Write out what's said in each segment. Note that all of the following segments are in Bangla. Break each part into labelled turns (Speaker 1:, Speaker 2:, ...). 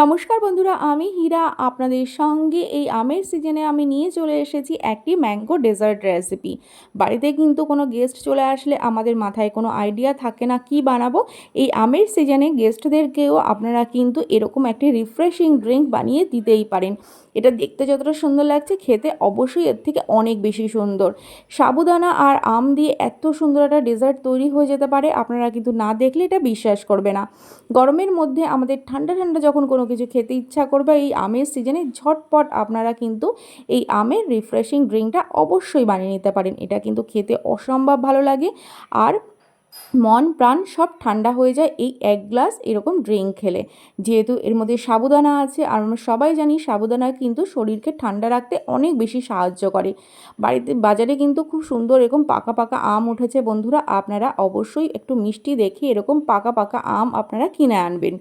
Speaker 1: নমস্কার বন্ধুরা, আমি হীরা। আপনাদের সঙ্গে এই আমের সিজনে আমি নিয়ে চলে এসেছি একটি ম্যাঙ্গো ডেজার্ট রেসিপি বাড়িতে কিন্তু কোনো গেস্ট চলে আসলে আমাদের মাথায় কোনো আইডিয়া থাকে না কি বানাবো। এই আমের সিজনে গেস্টদেরকেও আপনারা কিন্তু এরকম একটি রিফ্রেশিং ড্রিঙ্ক বানিয়ে দিতেই পারেন। এটা দেখতে যতটা সুন্দর লাগছে, খেতে অবশ্যই এর থেকে অনেক বেশি সুন্দর। সাবুদানা আর আম দিয়ে এত সুন্দর একটা ডেজার্ট তৈরি হয়ে যেতে পারে, আপনারা কিন্তু না দেখলে এটা বিশ্বাস করবে না। গরমের মধ্যে আমাদের ঠান্ডা ঠান্ডা যখন কোনো কিছু খেতে ইচ্ছা করবে, এই আমের সিজনে ঝটপট আপনারা কিন্তু এই আমের রিফ্রেশিং ড্রিঙ্কটা অবশ্যই বানিয়ে নিতে পারেন। এটা কিন্তু খেতে অসম্ভব ভালো লাগে আর মন প্রাণ সব ঠান্ডা হয়ে যায় এই এক গ্লাস এরকম ড্রিঙ্ক খেলে। যেহেতু এর মধ্যে সাবুদানা আছে আর আমরা সবাই জানি সাবুদানা কিন্তু শরীরকে ঠান্ডা রাখতে অনেক বেশি সাহায্য করে। বাড়িতে বাজারে কিন্তু খুব সুন্দর এরকম পাকা পাকা আম উঠেছে বন্ধুরা, আপনারা অবশ্যই একটু মিষ্টি দেখে এরকম পাকা পাকা আম আপনারা কিনে আনবেন।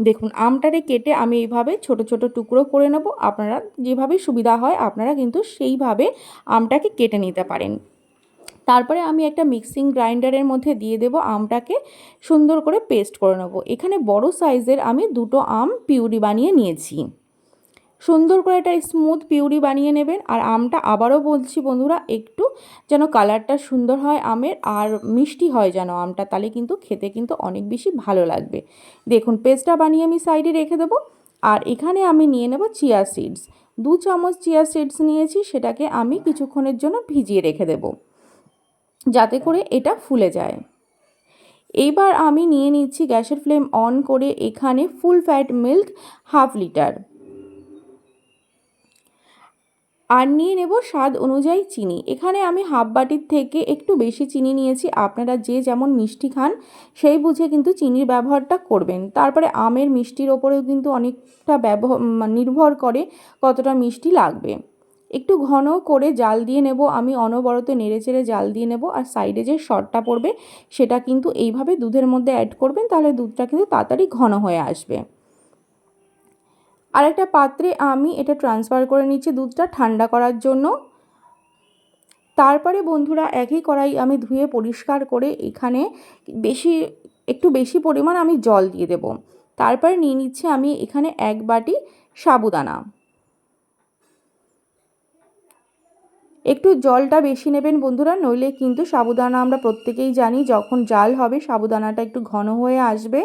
Speaker 1: দেখুন, আমটারে কেটে আমি এইভাবে ছোট ছোট টুকরো করে নেব। আপনারা যেভাবে সুবিধা হয় আপনারা কিন্তু সেইভাবে আমটাকে কেটে নিতে পারেন। তারপরে আমি একটা মিক্সিং গ্রাইন্ডারের মধ্যে দিয়ে দেব আমটাকে, সুন্দর করে পেস্ট করে নেব। এখানে বড় সাইজের আমি দুটো আম পিউরি বানিয়ে নিয়েছি। সুন্দর করে একটা স্মুথ পিউরি বানিয়ে নেবেন। আর আমটা আবারও বলছি বন্ধুরা, একটু যেন কালারটা সুন্দর হয় আমের আর মিষ্টি হয় যেন আমটা, তাহলে কিন্তু খেতে কিন্তু অনেক বেশি ভালো লাগবে। দেখুন, পেস্টটা বানিয়ে আমি সাইডে রেখে দেবো। আর এখানে আমি নিয়ে নেব চিয়া সিডস দু চামচ চিয়া সিডস নিয়েছি, সেটাকে আমি কিছুক্ষণের জন্য ভিজিয়ে রেখে দেবো, যাতে করে এটা ফুলে যায়। এইবার আমি নিয়ে নিচ্ছি গ্যাসের ফ্লেম অন করে এখানে full fat milk half litre আর নিয়ে নেব স্বাদ অনুযায়ী চিনি। এখানে আমি হাফ বাটির থেকে একটু বেশি চিনি নিয়েছি। আপনারা যে যেমন মিষ্টি খান, সেই বুঝে কিন্তু চিনির ব্যবহারটা করবেন। তারপরে আমের মিষ্টির ওপরেও কিন্তু অনেকটা ব্যবহার নির্ভর করে কতটা মিষ্টি লাগবে। একটু ঘন করে জাল দিয়ে নেব। আমি অনবরত নেড়ে চেড়ে জাল দিয়ে নেব আর সাইডে যে শর্টটা পড়বে, সেটা কিন্তু এইভাবে দুধের মধ্যে অ্যাড করবেন, তাহলে দুধটা কিন্তু তাড়াতাড়ি ঘন হয়ে আসবে। আর একটা পাত্রে আমি এটা ট্রান্সফার করে নিচ্ছি দুধটা ঠান্ডা করার জন্য। তারপরে বন্ধুরা, একই কড়াই আমি ধুয়ে পরিষ্কার করে এখানে বেশি, একটু বেশি পরিমাণ আমি জল দিয়ে দেব। তারপরে নিয়ে নিচ্ছি আমি এখানে এক বাটি সাবুদানা। একটু জলটা বেশি নেবেন বন্ধুরা, নইলে কিন্তু সাবুদানা আমরা প্রত্যেকেই জানি, যখন জাল হবে সাবুদানাটা একটু ঘন হয়ে আসবে।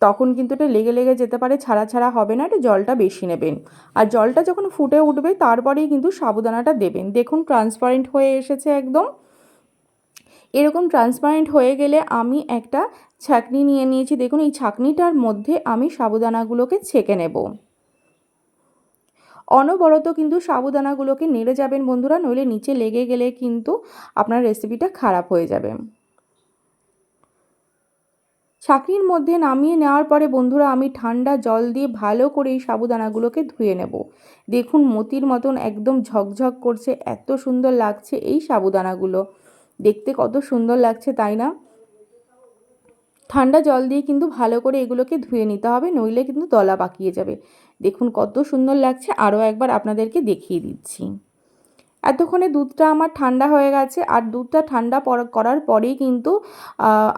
Speaker 1: তখন কিন্তু এটা লেগে লেগে যেতে পারে, ছাড়া ছাড়া হবে না একটু জলটা বেশি নেবেন। আর জলটা যখন ফুটে উঠবে, তারপরেই কিন্তু সাবুদানাটা দেবেন। দেখুন ট্রান্সপারেন্ট হয়ে এসেছে একদম। এরকম ট্রান্সপারেন্ট হয়ে গেলে আমি একটা ছাকনি নিয়ে নিয়েছি। দেখুন, এই ছাকনিটার মধ্যে আমি সাবুদানাগুলোকে ছেঁকে নেব। অনবরত কিন্তু সাবুদানাগুলোকে নেড়ে যাবেন বন্ধুরা, নইলে নিচে লেগে গেলে কিন্তু আপনার রেসিপিটা খারাপ হয়ে যাবে। ছাকনির মধ্যে নামিয়ে নেওয়ার পরে বন্ধুরা আমি ঠান্ডা জল দিয়ে ভালো করে এই সাবুদানাগুলোকে ধুয়ে নেব। দেখুন মতির মতন একদম ঝকঝক করছে, এত সুন্দর লাগছে এই সাবুদানাগুলো। দেখতে কত সুন্দর লাগছে, তাই না? ঠান্ডা জল দিয়ে কিন্তু ভালো করে এগুলোকে ধুয়ে নিতে হবে, নইলে কিন্তু দলা পাকিয়ে যাবে। দেখুন কত সুন্দর লাগছে, আরও একবার আপনাদেরকে দেখিয়ে দিচ্ছি। এতক্ষণে দুধটা আমার ঠান্ডা হয়ে গেছে আর দুধটা ঠান্ডা করার পরেই কিন্তু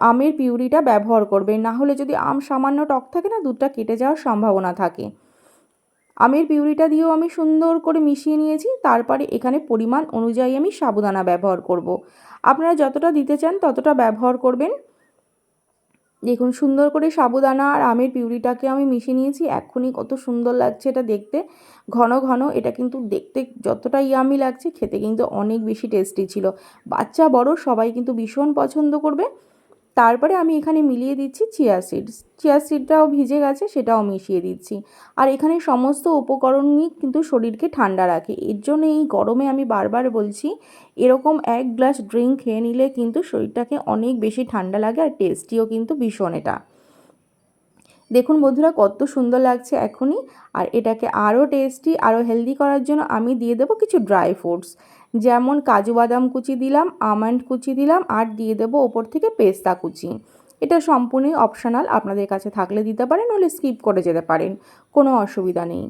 Speaker 1: আমের পিউরিটা ব্যবহার করবে। না হলে যদি আম সামান্য টক থাকে না, দুধটা কেটে যাওয়ার সম্ভাবনা থাকে। আমের পিউরিটা দিয়েও আমি সুন্দর করে মিশিয়ে নিয়েছি। তারপরে এখানে পরিমাণ অনুযায়ী আমি সাবুদানা ব্যবহার করব। আপনারা যতটা দিতে চান, ততটা ব্যবহার করবেন। দেখুন, সুন্দর করে সাবুদানা আর আমের পিউরিটাকে আমি মিশিয়ে নিয়েছি। এক্ষুনি কত সুন্দর লাগছে এটা দেখতে। ঘন ঘন এটা কিন্তু দেখতে যতটা ইয়ামি লাগছে, খেতে কিন্তু অনেক বেশি টেস্টি ছিল। বাচ্চা বড়, সবাই কিন্তু ভীষণ পছন্দ করবে। তারপরে আমি এখানে মিলিয়ে দিচ্ছি চিয়া সিডস চিয়া সিডটাও ভিজে গেছে, সেটাও মিশিয়ে দিচ্ছি। আর এখানে সমস্ত উপকরণই কিন্তু শরীরকে ঠান্ডা রাখে। এর জন্য এই গরমে আমি বারবার বলছি, এরকম এক গ্লাস ড্রিঙ্ক খেয়ে নিলে কিন্তু শরীরটাকে অনেক বেশি ঠান্ডা লাগে আর টেস্টিও কিন্তু ভীষণ এটা। দেখুন বন্ধুরা, কত সুন্দর লাগছে এখনই। আর এটাকে আরও টেস্টি, আরও হেলদি করার জন্য আমি দিয়ে দেবো কিছু ড্রাই ফ্রুটস। যেমন কাজু বাদাম কুচি দিলাম, আমন্ড কুচি দিলাম, আর দিয়ে দেবো ওপর থেকে পেস্তা কুচি। এটা সম্পূর্ণই অপশনাল আপনাদের কাছে থাকলে দিতে পারেন হলে স্কিপ করে যেতে পারেন, কোনো অসুবিধা নেই।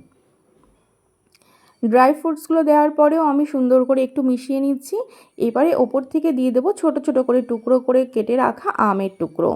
Speaker 1: ড্রাই ফ্রুটসগুলো দেওয়ার পরেও আমি সুন্দর করে একটু মিশিয়ে নিচ্ছি। এবারে ওপর থেকে দিয়ে দেবো ছোট ছোট করে টুকরো করে কেটে রাখা আমের টুকরো।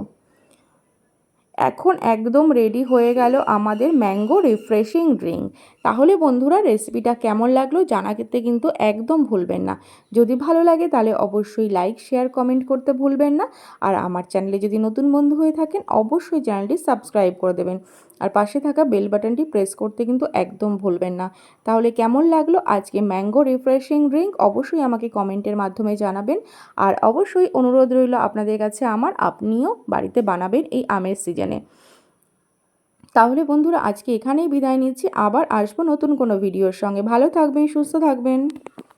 Speaker 1: এখন একদম রেডি হয়ে গেল আমাদের ম্যাঙ্গো রিফ্রেশিং ড্রিঙ্ক তাহলে বন্ধুরা রেসিপিটা কেমন লাগল জানাতে কিন্তু একদম ভুলবেন না। যদি ভালো লাগে তাহলে অবশ্যই লাইক শেয়ার কমেন্ট করতে ভুলবেন না। আর আমার চ্যানেলে যদি নতুন বন্ধু হয়ে থাকেন অবশ্যই চ্যানেলটি সাবস্ক্রাইব করে দেবেন। আর পাশে থাকা বেল বাটনটি প্রেস করতে কিন্তু একদম ভুলবেন না। তাহলে কেমন লাগল আজকে ম্যাঙ্গো রিফ্রেশিং ড্রিঙ্ক অবশ্যই আমাকে কমেন্টের মাধ্যমে জানাবেন। আর অবশ্যই অনুরোধ রইল আপনাদের কাছে আমার, আপনিও বাড়িতে বানাবেন এই আমের সিজনে তাহলে বন্ধুরা, আজকে এখানেই বিদায় নিচ্ছি। আবার আসব নতুন কোনো ভিডিওর সঙ্গে। ভালো থাকবেন, সুস্থ থাকবেন।